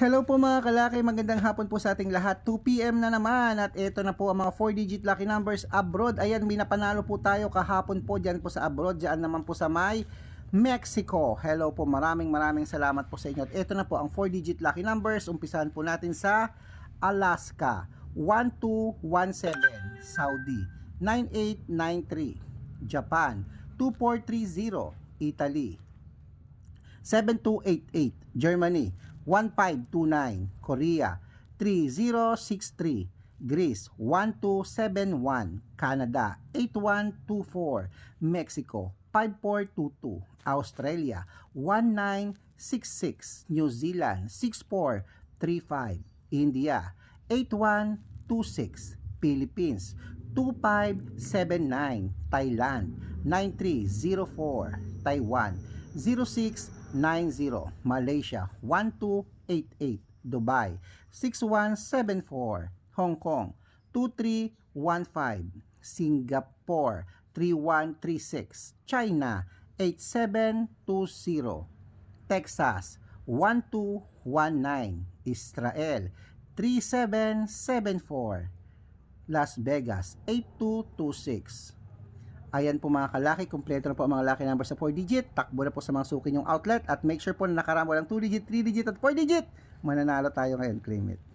Hello po mga kalaki, magandang hapon po sa ating lahat. 2pm na naman at ito na po ang mga 4-digit lucky numbers abroad. Ayan, may napanalo po tayo kahapon po dyan po sa abroad. Dyan naman po sa may Mexico. Hello po, maraming maraming salamat po sa inyo. At ito na po ang 4-digit lucky numbers. Umpisahan po natin sa Alaska. 1217 Saudi 9893 Japan 2430 Italy 7288 Germany 1529 Korea 3063 Greece 1271 Canada 8124 Mexico 5422 Australia 1966 New Zealand 6435 India 8126 Philippines 2579 Thailand 9304 Taiwan 0690 Malaysia 1288 Dubai 6174 Hong Kong 2315 Singapore 3136 China 8720 Texas 1219 Israel 3774 Las Vegas 8226 Ayan po mga kalaki, kumpleto na po ang mga laki number sa 4 digit. Takbo na po sa mga suki yung outlet at make sure po na nakaramo ng 2 digit, 3 digit at 4 digit. Mananalo tayo ngayon, claim it.